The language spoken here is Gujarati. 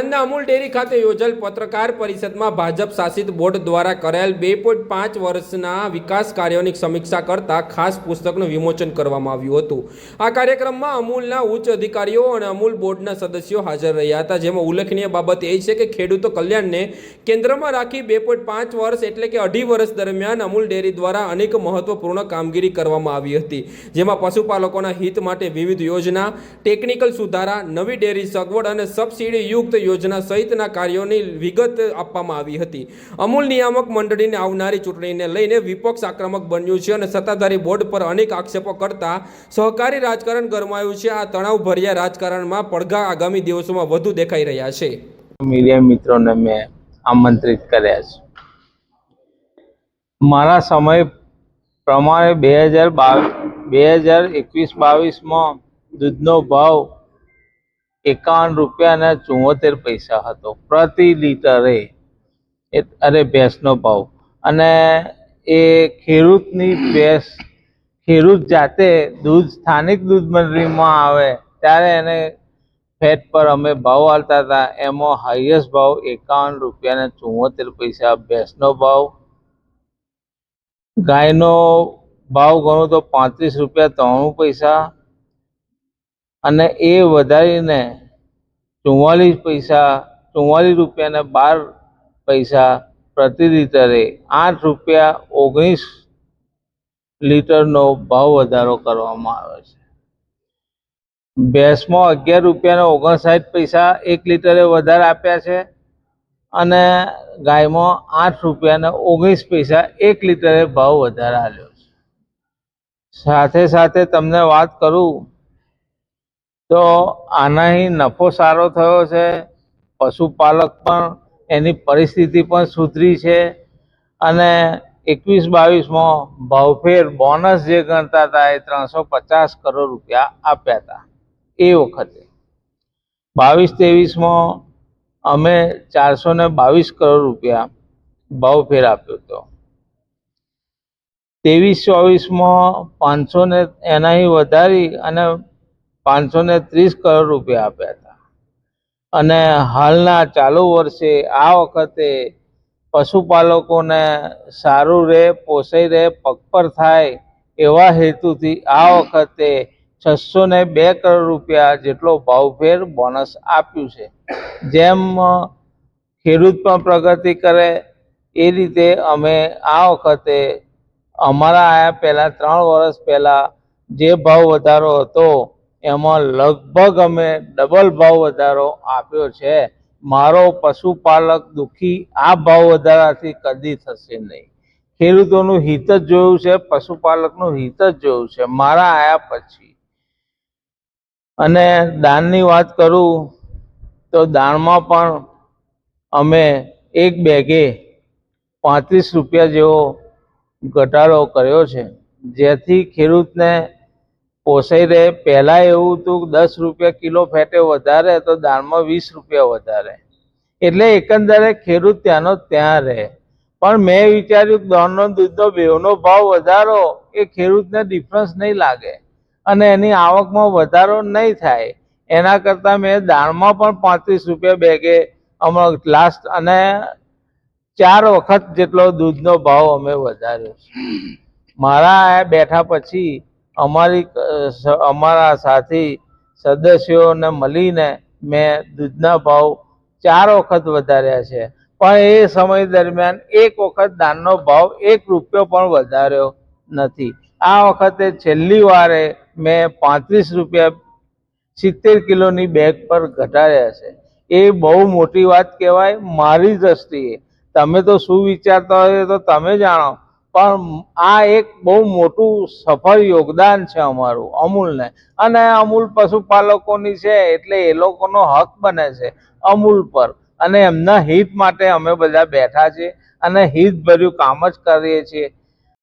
આણંદના અમૂલ ડેરી ખાતે યોજાયેલ પત્રકાર પરિષદમાં ભાજપ શાસિત બોર્ડ દ્વારા કરાયેલ બે પોઈન્ટ પાંચ વર્ષના વિકાસ કાર્યોની સમીક્ષા કરતા ખાસ પુસ્તકનું વિમોચન કરવામાં આવ્યું હતું. આ કાર્યક્રમમાં અમૂલના ઉચ્ચ અધિકારીઓ અને અમૂલ બોર્ડના સદસ્યો હાજર રહ્યા હતા. જેમાં ઉલ્લેખનીય બાબત એ છે કે ખેડૂતો કલ્યાણને કેન્દ્રમાં રાખી બે પોઈન્ટ પાંચ વર્ષ એટલે કે અઢી વર્ષ દરમિયાન અમૂલ ડેરી દ્વારા અનેક મહત્વપૂર્ણ કામગીરી કરવામાં આવી હતી. જેમાં પશુપાલકોના હિત માટે વિવિધ યોજના, ટેકનિકલ સુધારા, નવી ડેરી સગવડ અને સબસિડી યુક્ત યોજના સહિતના કાર્યોની વિગત આપવામાં આવી હતી. અમૂલ નિયામક મંડળીને આવનારી ચૂંટણીને લઈને વિપક્ષ આક્રમક બન્યું છે અને સત્તાધારી બોર્ડ પર અનેક આક્ષેપો કરતા સહકારી રાજકારણ ગરમાયું છે. આ તણાવભર્યા રાજકારણમાં પડઘા આગામી દિવસોમાં વધુ દેખાઈ રહ્યા છે. મીડિયા મિત્રોને મેં આમંત્રિત કર્યા છે. મારા સમય પ્રમાણે બે હજાર બાવીસ બે હજાર એકવીસ બાવીસમાં દૂધનો ભાવ એકાવન રૂપિયા અને ચુમ્મોતેર પૈસા હતો. પ્રતિ લીટરે અરે ભેંસનો ભાવ. અને એ ખેડૂતની ભેંસ, ખેડૂત જાતે દૂધ, સ્થાનિક દૂધ મંડળીમાં આવે, ત્યારે એને ફેટ પર અમે ભાવ આવતા હતા. એમાં હાઈએસ્ટ ભાવ એકાવન રૂપિયા ને ચુમ્મોતેર પૈસા. ભેંસનો ભાવ, ગાયનો ભાવ ગણો તો પાંત્રીસ રૂપિયા, ત્રાણું પૈસા અને એ વધારીને ચુમ્માલીસ પૈસા ચુમ્માલીસ રૂપિયાને બાર પૈસા પ્રતિ લીટરે આઠ રૂપિયા ઓગણીસ લીટરનો ભાવ વધારો કરવામાં આવ્યો છે. ભેંસમાં અગિયાર રૂપિયાને ઓગણસાઠ પૈસા એક લીટરે વધારે આપ્યા છે અને ગાયમાં આઠ રૂપિયાને ઓગણીસ પૈસા એક લીટરે ભાવ વધારે આવ્યો છે. સાથે સાથે તમને વાત કરું તો આનાથી નફો સારો થયો છે, પશુપાલક પણ એની પરિસ્થિતિ પણ સુધરી છે અને એકવીસ બાવીસમાં ભાવફેર બોનસ જે ગણતા હતા એ ત્રણસો પચાસ કરોડ રૂપિયા આપ્યા હતા. એ વખતે બાવીસ ત્રેવીસમાં અમે ચારસો ને બાવીસ કરોડ રૂપિયા ભાવફેર આપ્યો હતો. ત્રેવીસ ચોવીસમાં પાંચસો ને એનાથી વધારી અને પાંચસો ને ત્રીસ કરોડ રૂપિયા આપ્યા હતા. અને હાલના ચાલુ વર્ષે આ વખતે પશુપાલકોને સારું રહે પોસાઈ રહે પગપર થાય એવા હેતુથી આ વખતે છસો ને બે કરોડ રૂપિયા જેટલો ભાવફેર બોનસ આપ્યું છે. જેમ ખેડૂત પણ પ્રગતિ કરે એ રીતે અમે આ વખતે અમારા આયા પહેલાં ત્રણ વર્ષ પહેલાં જે ભાવ વધારો હતો એમાં લગભગ અમે ડબલ ભાવ વધારો આપ્યો છે. મારો પશુપાલક દુઃખી આ ભાવ વધારાથી કદી થશે નહીં. ખેડૂતોનું હિત જ જોયું છે, પશુપાલકનું હિત જ જોયું છે. મારા આયા પછી. અને દાનની વાત કરું તો દાનમાં પણ અમે એક બેગે પાંત્રીસ રૂપિયા જેવો ઘટાડો કર્યો છે. જેથી ખેડૂતને પોસાઈ રહે. પહેલાં એવું હતું દસ રૂપિયા કિલો ફેટે વધારે, તો દાળમાં વીસ રૂપિયા વધારે. એટલે એકંદરે ખેડૂત ત્યાંનો ત્યાં રહે. પણ મેં વિચાર્યું દોણનો દૂધનો બેવનો ભાવ વધારો એ ખેડૂતને ડિફરન્સ નહીં લાગે. અને એની આવકમાં વધારો નહીં થાય. એના કરતાં મેં દાળમાં પણ પાંત્રીસ રૂપિયા બેગે. હમણાં લાસ્ટ અને ચાર વખત જેટલો દૂધનો ભાવ અમે વધાર્યો મારા બેઠા પછી અમારી અમારા સાથી સદસ્યોને મળીને મેં દૂધના ભાવ ચાર વખત વધાર્યા છે. પણ એ સમય દરમિયાન એક વખત દાનનો ભાવ એક રૂપિયો પણ વધાર્યો નથી. આ વખતે છેલ્લી વારે મેં પાંત્રીસ રૂપિયા સિત્તેર કિલોની બેગ પર ઘટાડ્યા છે. એ બહુ મોટી વાત કહેવાય, મારી દ્રષ્ટિએ. તમે તો શું વિચારતા હોય તો તમે જાણો. પણ આ એક બહુ મોટું સફળ યોગદાન છે અમારું, અમૂલને. અને અમૂલ પશુપાલકોની છે, એટલે એ લોકોનો હક બને છે, અમૂલ પર. અને એમના હિત માટે અમે બધા બેઠા છીએ અને હિતભર્યું કામ જ કરીએ છીએ.